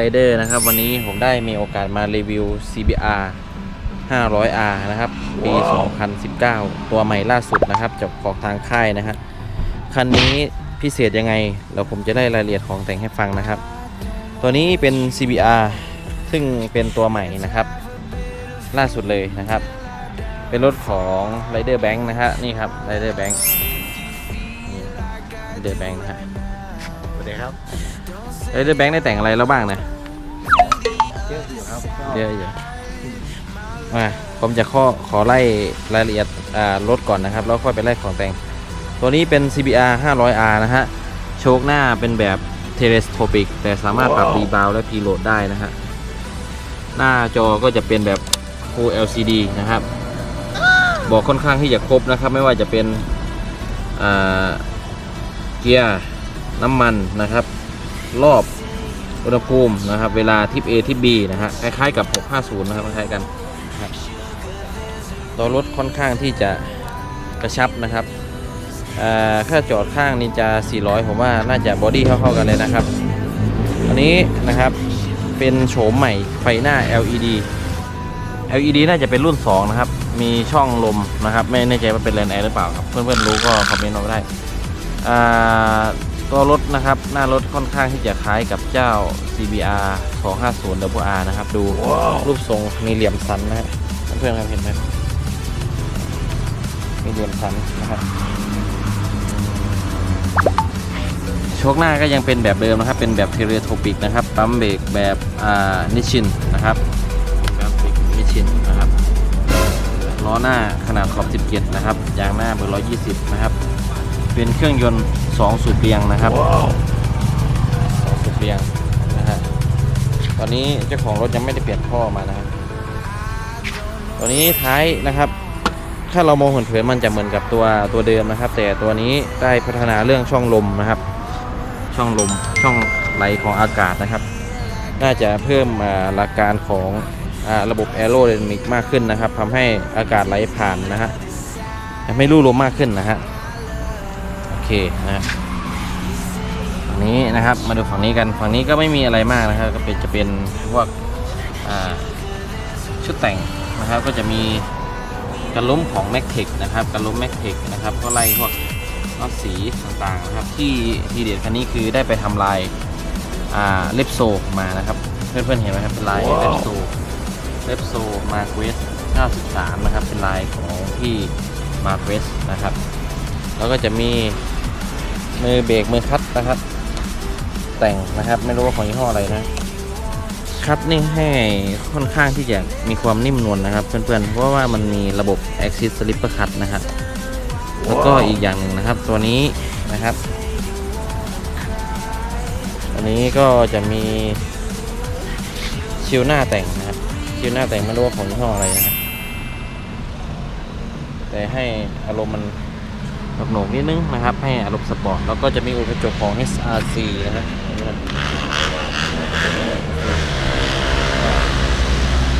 Rider นะครับ วันนี้ผมได้มีโอกาสมารีวิว CBR 500R นะครับ ปี 2019 ตัวใหม่ล่าสุดนะครับจากของทางค่ายนะฮะคันนี้พิเศษยังไง เราผมจะได้รายละเอียดของแต่งให้ฟังนะครับ ตัวนี้เป็น CBR ซึ่งเป็นตัวใหม่นะครับ ล่าสุดเลยนะครับ เป็นรถของ Rider Bank นะฮะนี่ครับ Rider Bank นี่ Rider Bank นะฮะสวัสดีครับ เอ้ยแบงค์ได้แต่งอะไรแล้วบ้างนะเยอะอยู่ครับก็เยอะอยู่มาผมจะข้อขอไล่รายละเอียดอ่ารถก่อนนะครับ แล้วค่อยไปไล่ของแต่ง ตัวนี้เป็น CBR 500R นะฮะ โชคหน้าเป็นแบบ Telescopic แต่สามารถปรับรีบาวและพีโหลดได้นะฮะ หน้าจอก็จะเป็นแบบ Full LCD นะครับ บอกค่อนข้างที่จะครบนะครับ ไม่ว่าจะเป็นอ่าเกียร์น้ำมันนะครับ รอบอุณหภูมินะครับ เวลาทิป A ทิป B นะฮะคล้ายๆกับ 650 นะครับคล้ายกันนะครับตัวรถค่อนข้างที่จะกระชับนะครับค่าจอดข้างนินจา 400 ผมว่าน่าจะบอดี้เข้าๆกันเลยนะครับ อันนี้นะครับเป็นโฉมใหม่ไฟหน้า LED LED น่าจะเป็นรุ่น 2 นะครับ มีช่องลมนะครับ ไม่แน่ใจว่าเป็นแลนแอร์หรือเปล่าครับ เพื่อนๆรู้ก็คอมเมนต์มาได้อ่า ตัวรถนะครับ หน้ารถค่อนข้างที่จะคล้ายกับเจ้า CBR 250 WR นะครับ ดูรูปทรงมีเหลี่ยมสันนะฮะเพื่อนๆครับเห็นไหมมีเหลี่ยมสันนะครับโชคหน้าก็ยังเป็นแบบเดิมนะครับ เป็นแบบเทเรโทปิกนะครับปั๊มเบรกแบบอ่านิชินนะครับแบบเบรกนิชินนะครับล้อหน้าขนาดขอบ 17 นะครับยางหน้าเบอร์120 นะครับ เป็นเครื่องยนต์ 2 สูบเรียงนะครับสองสูบเรียงนะฮะตอนนี้เจ้าของรถยังไม่ได้เปลี่ยนท่อมานะครับตัวนี้ท้ายนะครับ ถ้าเรามองเผินๆมันจะเหมือนกับตัวตัวเดิมนะครับ แต่ตัวนี้ได้พัฒนาเรื่องช่องลมนะครับ ช่องลมช่องไหลของอากาศนะครับ น่าจะเพิ่มอ่าหลักการของอาระบบแอโร d y นามิกมากขึ้นนะครับทำให้อากาศไหลผ่านนะฮะทำให้รูลมมากขึ้นนะฮะโอ เคนะฝั่งนี้นะครับมาดูฝั่งนี้กันฝั่งนี้ก็ไม่มีอะไรมากนะครับ ก็เป็นจะเป็นพวกอ่าชุดแต่งนะครับก็จะมีกระล้มของ m a c t e c นะครับกระล้ม m a c t e c นะครับก็ไล่พวกน็อตสีต่างๆนะครับที่ทีเด็ดคันนี้คือได้ไปทำลายอ่าเล็บโซมานะครับ เพื่อนๆเห็นไหมครับเป็นลายเล็บโซเล็บโซมาเควส93 นะครับ เป็นลายของที่มาเควสนะครับ แล้วก็จะมี มือเบรกมือคัดนะครับ แต่งนะครับไม่รู้ว่าของยี่ห้ออะไรนะคัดนี่ให้ค่อนข้างที่จะมีความนิ่มนวลนะครับเพื่อนๆเพราะว่ามันมีระบบ Axis Slipper Cut นะครับ แล้วก็อีกอย่างหนึ่งนะครับ ตัวนี้นะครับตัวนี้ก็จะมีชิวหน้าแต่งนะครับชิวหน้าแต่งไม่รู้ว่าของยี่ห้ออะไรนะครับแต่ให้อารมณ์มัน หนกหนกๆนิดนึงนะครับ ให้อารมณ์สปอร์ต แล้วก็จะมีอุปกรณ์ของ SRC นะครับ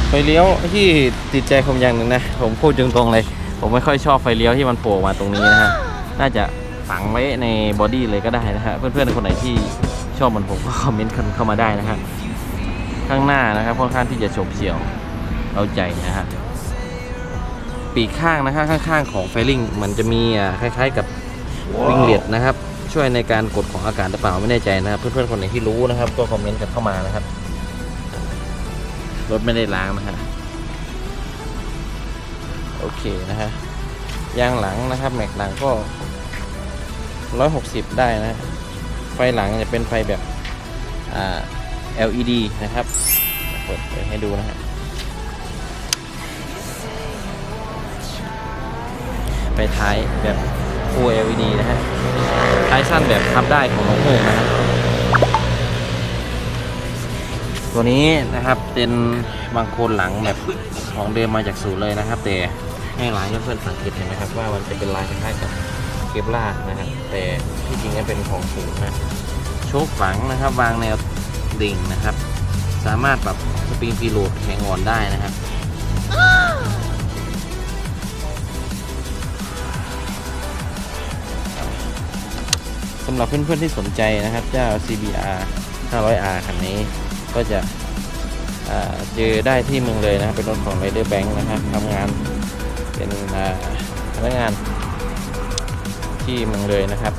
ไฟเลี้ยวที่ติดใจผมอย่างหนึ่งนะ ผมพูดตรงๆเลย ผมไม่ค่อยชอบไฟเลี้ยวที่มันโผล่มาตรงนี้นะฮะ น่าจะฝังไว้ในบอดี้เลยก็ได้นะฮะ เพื่อนๆคนไหนที่ชอบเหมือนผมก็คอมเมนต์กันเข้ามาได้นะฮะ ข้างหน้านะครับค่อนข้างที่จะโฉบเฉี่ยวเอาใจนะฮะ ปีกข้างนะครับข้างๆของไฟลิงมันจะมีอ่าคล้ายๆกับวิงเลียดนะครับ ช่วยในการกดของอากาศหรือเปล่าไม่แน่ใจนะครับ เพื่อนๆคนไหนที่รู้นะครับ ก็คอมเมนต์กันเข้ามานะครับ รถไม่ได้ล้างนะฮะโอเคนะฮะยางหลังนะครับ แม็กหลังก็ 160 ได้นะ ไฟหลังจะเป็นไฟแบบอ่า LED นะครับ เปิดไปให้ดูนะฮะ ไปท้ายแบบ Full LED นะฮะท้ายสั้นแบบพับได้ของน้องเพิงนะฮะตัวนี้นะครับเป็นบางโคนหลังแบบของเดิมมาจากศูนย์เลยนะครับ แต่ให้หลายเพื่อนๆสังเกตเห็นไหมครับว่ามันจะเป็นลายคล้ายๆกับเคปลาร์นะครับ แต่ที่จริงนั้นเป็นของศูนย์นะโชคฝังนะครับ วางแนวดิ่งนะครับ สามารถปรับสปริงฟีโหลดแข็งอ่อนได้นะครับ สำหรับเพื่อนๆที่สนใจนะครับเจ้า CBR 500R คันนี้ก็จะเจอได้ที่เมืองเลยนะครับเป็นรถของ Rider Bank นะครับทำงานเป็นพนักงานที่เมืองเลยนะครับ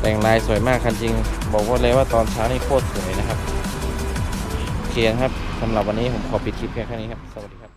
แต่งลายสวยมากคันจริง บอกว่าเลยว่าตอนเช้านี่โคตรสวยนะครับ โอเคครับสำหรับวันนี้ผมขอปิดคลิปแค่นี้ครับ สวัสดีครับ